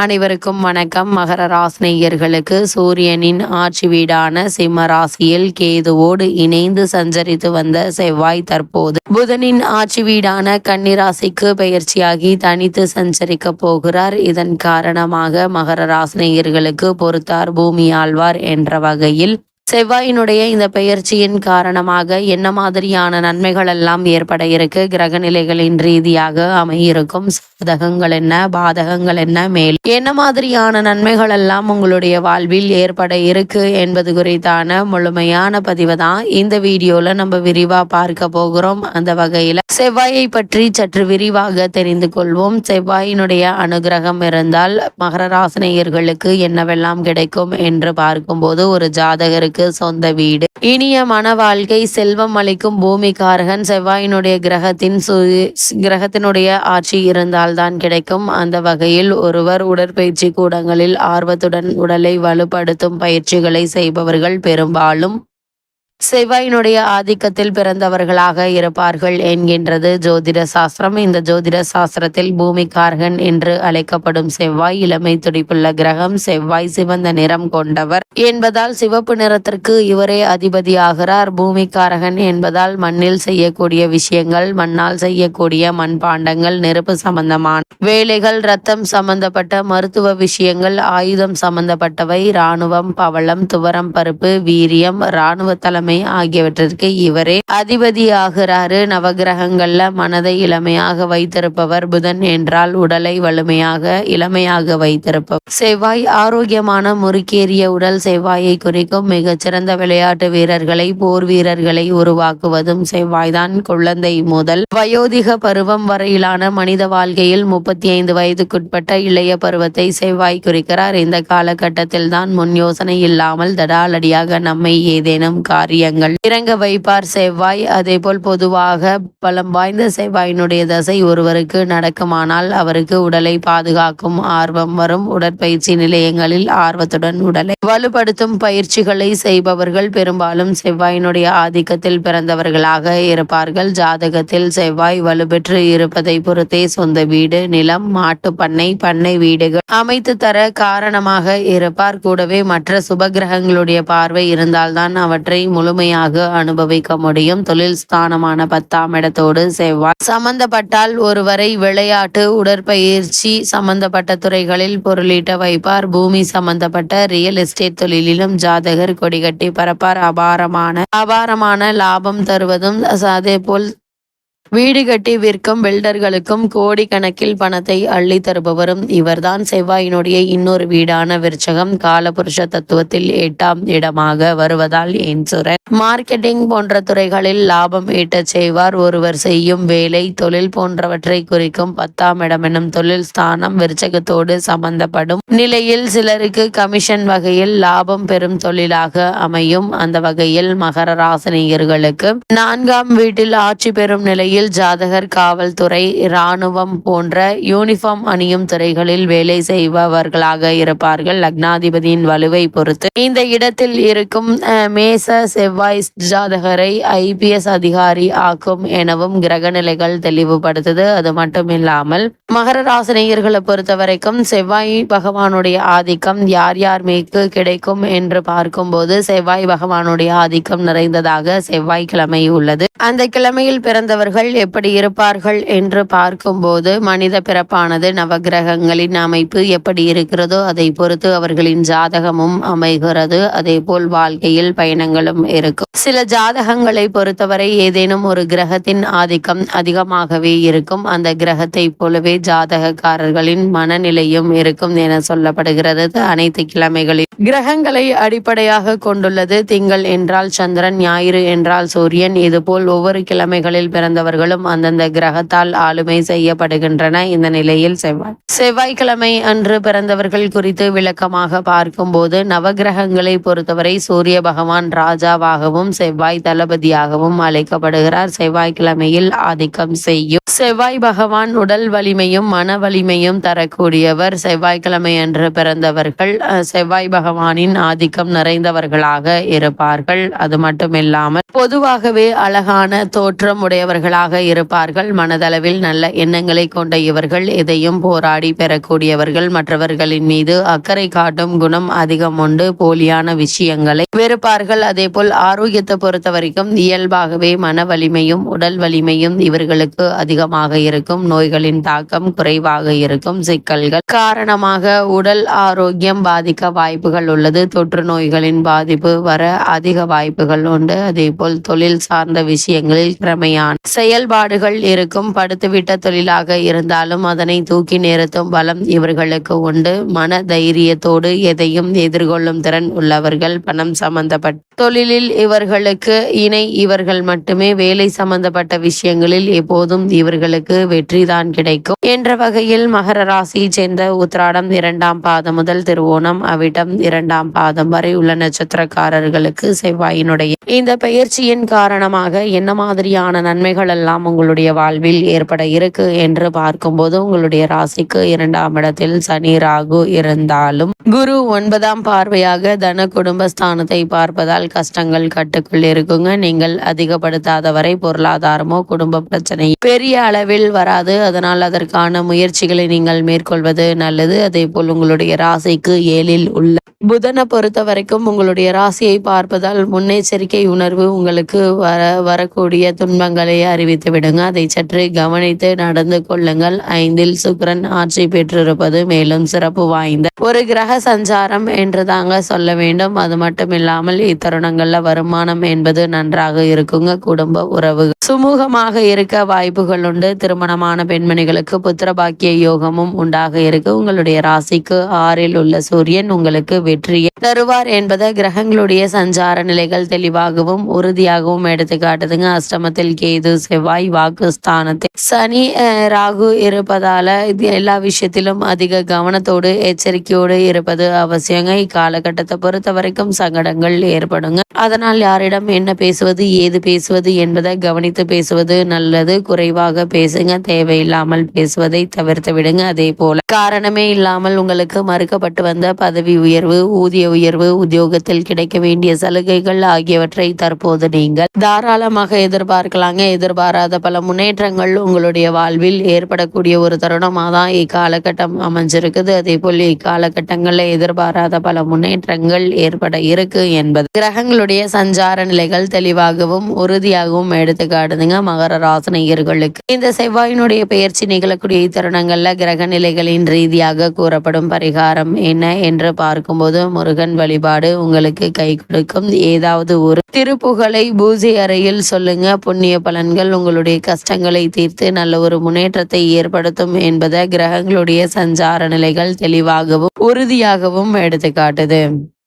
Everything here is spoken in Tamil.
அனைவருக்கும் வணக்கம். மகர ராசினியர்களுக்கு சூரியனின் ஆட்சி வீடான சிம்ம ராசியில் கேதுவோடு இணைந்து சஞ்சரித்து வந்த செவ்வாய் தற்போது. புதனின் ஆட்சி வீடான கன்னிராசிக்கு பெயர்ச்சியாகி தனித்து சஞ்சரிக்க போகிறார். இதன் காரணமாக மகர ராசினியர்களுக்கு பொறுத்தார் பூமி ஆழ்வார் என்ற வகையில் செவ்வாயினுடைய இந்த பெயர்ச்சியின் காரணமாக என்ன மாதிரியான நன்மைகள் எல்லாம் ஏற்பட இருக்கு? கிரக நிலைகளின் ரீதியாக அமையிருக்கும் சாதகங்கள் என்ன? பாதகங்கள் என்ன? மேல் என்ன மாதிரியான நன்மைகள் எல்லாம் உங்களுடைய வாழ்வில் ஏற்பட இருக்கு என்பது குறித்தான முழுமையான பதிவு தான் இந்த வீடியோல நம்ம விரிவா பார்க்க போகிறோம். அந்த வகையில செவ்வாயை பற்றி சற்று விரிவாக தெரிந்து கொள்வோம். செவ்வாயினுடைய அனுகிரகம் இருந்தால் மகர ராசினியர்களுக்கு என்னவெல்லாம் கிடைக்கும் என்று பார்க்கும்போது ஒரு ஜாதகருக்கு சொந்த வீடு. இனிய மன வாழ்க்கை செல்வம் அளிக்கும் பூமிக்காரகன் செவ்வாயினுடைய கிரகத்தின் சு கிரகத்தினுடைய ஆட்சி இருந்தால்தான் கிடைக்கும். அந்த வகையில் ஒருவர் உடற்பயிற்சி கூடங்களில் ஆர்வத்துடன் உடலை வலுப்படுத்தும் பயிற்சிகளை செய்பவர்கள் பெரும்பாலும் செவ்வாயினுடைய ஆதிக்கத்தில் பிறந்தவர்களாக இருப்பார்கள் என்கின்றது ஜோதிட சாஸ்திரம். இந்த ஜோதிட சாஸ்திரத்தில் பூமிகாரகன் என்று அழைக்கப்படும் செவ்வாய் இளமை துடிப்புள்ள கிரகம் செவ்வாய் சிவந்த நிறம் கொண்டவர் என்பதால் சிவப்பு நிறத்திற்கு இவரே அதிபதியாகிறார். பூமிகாரகன் என்பதால் மண்ணில் செய்யக்கூடிய விஷயங்கள் மண்ணால் செய்யக்கூடிய மண்பாண்டங்கள் நெருப்பு சம்பந்தமான வேலைகள் ரத்தம் சம்பந்தப்பட்ட மருத்துவ விஷயங்கள் ஆயுதம் சம்பந்தப்பட்டவை இராணுவம் பவளம் துவரம் பருப்பு வீரியம் இராணுவ தலைமை ஆகியவற்றிற்கு இவரே அதிபதியாகிறாரு. நவகிரகங்கள்ல மனதை இளமையாக வைத்திருப்பவர் புதன் என்றால் உடலை வலிமையாக இளமையாக வைத்திருப்பவர். செவ்வாய் ஆரோக்கியமான முறுக்கேறிய உடல் செவ்வாயை குறிக்கும் மிகச்சிறந்த விளையாட்டு வீரர்களை போர் வீரர்களை உருவாக்குவதும் செவ்வாய்தான் குழந்தை முதல். வயோதிக பருவம் வரையிலான மனித வாழ்க்கையில் முப்பத்தி ஐந்து வயதுக்குட்பட்ட இளைய பருவத்தை செவ்வாய் குறிக்கிறார். இந்த காலகட்டத்தில் தான் முன் யோசனை இல்லாமல் தடாலடியாக நம்மை ஏதேனும் காரியங்கள். இறங்க வைப்பார் செவ்வாய். அதேபோல் பொதுவாக பலம் வாய்ந்த செவ்வாயினுடைய தசை ஒருவருக்கு நடக்குமானால் அவருக்கு உடலை பாதுகாக்கும் ஆர்வம் வரும். உடற்பயிற்சி நிலையங்களில் ஆர்வத்துடன் உடலை வலுப்படுத்தும் பயிற்சிகளை செய்பவர்கள் பெரும்பாலும் செவ்வாயினுடைய ஆதிக்கத்தில் பிறந்தவர்களாக இருப்பார்கள். ஜாதகத்தில் செவ்வாய் வலுப்பெற்று இருப்பதை பொறுத்தே சொந்த வீடு நிலம் மாட்டு பண்ணை பண்ணை வீடுகள் அமைத்து தர காரணமாக இருப்பார். கூடவே மற்ற சுபகிரகங்களுடைய பார்வை இருந்தால்தான் அவற்றை முழு முழுமையாக அனுபவிக்க முடியும். தொழில் ஸ்தானமான பத்தாம் இடத்தோடு செவ்வாய் சம்பந்தப்பட்டால் ஒருவரை விளையாட்டு உடற்பயிற்சி சம்பந்தப்பட்ட துறைகளில் பொருளீட்ட வைப்பார். பூமி சம்பந்தப்பட்ட ரியல் எஸ்டேட் தொழிலிலும் ஜாதகர் கொடிகட்டி பரப்பார் அபாரமான அபாரமான லாபம் தருவதும் அதே போல் வீடு கட்டி விற்கும் பில்டர்களுக்கும் கோடிக்கணக்கில் பணத்தை அள்ளி தருபவரும் இவர்தான். செவ்வாயினுடைய இன்னொரு வீடான விருச்சகம் காலபுருஷ தத்துவத்தில் எட்டாம் இடமாக வருவதால் இன்சூரன்ஸ் மார்க்கெட்டிங் போன்ற துறைகளில் லாபம் ஈட்டச் செய்வார். ஒருவர் செய்யும் வேலை தொழில் போன்றவற்றை குறிக்கும் பத்தாம் இடம் எனும் தொழில் ஸ்தானம் விருச்சகத்தோடு சம்பந்தப்படும் நிலையில் சிலருக்கு கமிஷன் வகையில் லாபம் பெறும் தொழிலாக அமையும். அந்த வகையில் மகர ராசினியர்களுக்கு நான்காம் வீட்டில் ஆட்சி பெறும் நிலையில் ஜாதகர் காவல்துறை இராணுவம் போன்ற யூனிஃபார்ம் அணியும் துறைகளில் வேலை செய்பவர்களாக இருப்பார்கள். லக்னாதிபதியின் வலுவை பொறுத்து. இந்த இடத்தில் இருக்கும் மேச செவ்வாய் ஜாதகரை ஐபிஎஸ் அதிகாரி ஆக்கும் எனவும் கிரக நிலைகள் தெளிவுபடுத்துது. அது மட்டும் இல்லாமல் மகர ராசினியர்களை பொறுத்த வரைக்கும் செவ்வாய் பகவானுடைய ஆதிக்கம் யார் யார் மேற்கு கிடைக்கும் என்று பார்க்கும்போது செவ்வாய் பகவானுடைய ஆதிக்கம் நிறைந்ததாக செவ்வாய் கிழமை உள்ளது. அந்த கிழமையில் பிறந்தவர்கள் எப்படி இருப்பார்கள் என்று பார்க்கும்போது மனித பிறப்பானது நவகிரகங்களின் அமைப்பு எப்படி இருக்கிறதோ அதை பொறுத்து அவர்களின் ஜாதகமும் அமைகிறது. அதே போல் வாழ்க்கையில் பயணங்களும் இருக்கும். சில ஜாதகங்களை பொறுத்தவரை ஏதேனும் ஒரு கிரகத்தின் ஆதிக்கம் அதிகமாகவே இருக்கும். அந்த கிரகத்தை போலவே ஜாதகக்காரர்களின் மனநிலையும் இருக்கும் என சொல்லப்படுகிறது. அனைத்து கிழமைகளில் கிரகங்களை அடிப்படையாக கொண்டுள்ளது. திங்கள் என்றால் சந்திரன் ஞாயிறு என்றால் சூரியன். இதுபோல் ஒவ்வொரு கிழமைகளில் பிறந்தவர்களும் அந்தந்த கிரகத்தால் ஆளுமை செய்யப்படுகின்றன. இந்த நிலையில் செவ்வாய் செவ்வாய்க்கிழமை அன்று பிறந்தவர்கள் குறித்து விளக்கமாக பார்க்கும்போது நவகிரகங்களை பொறுத்தவரை சூரிய பகவான் ராஜாவாகவும் செவ்வாய் தளபதியாகவும் அழைக்கப்படுகிறார். செவ்வாய்க்கிழமையில் ஆதிக்கம் செய்யும் செவ்வாய் பகவான் உடல் வலிமையும் மன வலிமையும் தரக்கூடியவர். செவ்வாய்க்கிழமை அன்று பிறந்தவர்கள் அஹ், செவ்வாய் பகவான் பகவானின் ஆதிக்கம் நிறைந்தவர்களாக இருப்பார்கள். அது மட்டுமில்லாமல் பொதுவாகவே அழகான தோற்றம் உடையவர்களாக இருப்பார்கள். மனதளவில் நல்ல எண்ணங்களை கொண்ட இவர்கள் எதையும் போராடி பெறக்கூடியவர்கள் மற்றவர்களின் மீது அக்கறை காட்டும் குணம் அதிகம் உண்டு. போலியான விஷயங்களை வெறுப்பார்கள். அதே போல் ஆரோக்கியத்தை பொறுத்த வரைக்கும் இயல்பாகவே மன வலிமையும் உடல் வலிமையும் இவர்களுக்கு அதிகமாக இருக்கும். நோய்களின் தாக்கம் குறைவாக இருக்கும். சிக்கல்கள் காரணமாக உடல் ஆரோக்கியம் பாதிக்க வாய்ப்புகள் உள்ளது தொற்று நோய்களின் பாதிப்பு வர அதிக வாய்ப்புகள் உண்டு. அதே போல் தொழில் சார்ந்த விஷயங்களில் திறமையான செயல்பாடுகள் இருக்கும். படுத்துவிட்ட தொழிலாக இருந்தாலும் அதனை தூக்கி நிறுத்தும் பலம் இவர்களுக்கு உண்டு. மன தைரியத்தோடு எதையும் எதிர்கொள்ளும் திறன் உள்ளவர்கள் பணம் சம்பந்தப்பட்ட தொழிலில் இவர்களுக்கு இணை. இவர்கள் மட்டுமே வேலை சம்பந்தப்பட்ட விஷயங்களில் எப்போதும் இவர்களுக்கு வெற்றிதான் கிடைக்கும். என்ற வகையில் மகர ராசியை சேர்ந்த உத்திராடம் இரண்டாம் பாதம் முதல் திருவோணம். அவிட்டம் இரண்டாம் பாதம் வரை உள்ள நட்சத்திரக்காரர்களுக்கு செவ்வாயினுடைய இந்த பயிற்சியின் காரணமாக என்ன மாதிரியான நன்மைகள் எல்லாம் உங்களுடைய வாழ்வில் ஏற்பட இருக்கு என்று பார்க்கும்போது உங்களுடைய ராசிக்கு இரண்டாம் இடத்தில் சனி ராகு இருந்தாலும் குரு ஒன்பதாம் பார்வையாக தன குடும்பஸ்தானத்தை பார்ப்பதால் கஷ்டங்கள் கட்டுக்குள் இருக்குங்க. நீங்கள் அதிகப்படுத்தாத வரை பொருளாதாரமோ குடும்ப பிரச்சனை பெரிய அளவில் வராது. அதனால் அதற்கான முயற்சிகளை நீங்கள் மேற்கொள்வது நல்லது. அதே போல் உங்களுடைய ராசிக்கு ஏழில் உள்ள புதனை பொறுத்த வரைக்கும் உங்களுடைய ராசியை பார்ப்பதால் முன்னெச்சரிக்கை உணர்வு உங்களுக்கு வர வரக்கூடிய துன்பங்களை அறிவித்து விடுங்க. அதை சற்று கவனித்து நடந்து கொள்ளுங்கள். ஐந்தில் சுக்கரன் ஆட்சி பெற்றிருப்பது மேலும் சிறப்பு வாய்ந்த ஒரு கிரக சஞ்சாரம் என்று தாங்க சொல்ல வேண்டும். அது மட்டும் இல்லாமல் இத்தருணங்கள்ல வருமானம் என்பது நன்றாக இருக்குங்க. குடும்ப உறவு சுமூகமாக இருக்க வாய்ப்புகள் உண்டு. திருமணமான பெண்மணிகளுக்கு புத்திர பாக்கிய யோகமும் உண்டாக இருக்கு. உங்களுடைய ராசிக்கு ஆறில் உள்ள சூரியன் உங்களுக்கு வெற்றியை தருவார் என்பதை கிரகங்களுடைய சஞ்சார நிலைகள் தெளிவாகவும் உறுதியாகவும் எடுத்து காட்டுதுங்க அஷ்டமத்தில் கேது செவ்வாய் வாக்கு ஸ்தானத்தில் சனி அஹ், ராகு இருப்பதால இது எல்லா விஷயத்திலும் அதிக கவனத்தோடு எச்சரிக்கையோடு இருப்பது அவசியங்க. இக்காலகட்டத்தை பொறுத்த வரைக்கும் சங்கடங்கள் ஏற்படுங்க. அதனால் யாரிடம் என்ன பேசுவது ஏது பேசுவது என்பதை கவனித்து பேசுவது நல்லது. குறைவாக பேசுங்க. தேவையில்லாமல் பேசுவதை தவிர்த்து விடுங்க. அதே போல காரணமே இல்லாமல் உங்களுக்கு மறுக்கப்பட்டு வந்த பதவி உயர்வு ஊதிய உயர்வு உத்தியோகத்தில் கிடைக்க வேண்டிய சலுகைகள் ஆகியவற்றை தற்போது நீங்கள் தாராளமாக எதிர்பார்க்கலாங்க. எதிர்பாராத பல முன்னேற்றங்கள் உங்களுடைய வாழ்வில் ஏற்படக்கூடிய ஒரு தருணமாக தான் இக்காலகட்டம் அமைஞ்சிருக்குது. அதே போல் இக்காலகட்டங்களில் எதிர்பாராத பல முன்னேற்றங்கள் ஏற்பட இருக்கு என்பது கிரகங்களுடைய சஞ்சார நிலைகள் தெளிவாகவும் உறுதியாகவும் எடுத்து மகர ராசனையர்களுக்கு இந்த செவ்வாயினுடைய பெயர்ச்சி நிகழக்கூடிய தருணங்கள்ல கிரக நிலைகளின் ரீதியாக கூறப்படும் பரிகாரம் என்ன என்று பார்க்கும்போது முருகன் வழிபாடு உங்களுக்கு கை கொடுக்கும். ஏதாவது ஒரு திருப்புகழை பூஜை அறையில் சொல்லுங்க. புண்ணிய பலன்கள் உங்களுடைய கஷ்டங்களை தீர்த்து நல்ல ஒரு முன்னேற்றத்தை ஏற்படுத்தும் என்பதை கிரகங்களுடைய சஞ்சார நிலைகள் தெளிவாகவும் உறுதியாகவும் எடுத்து காட்டுது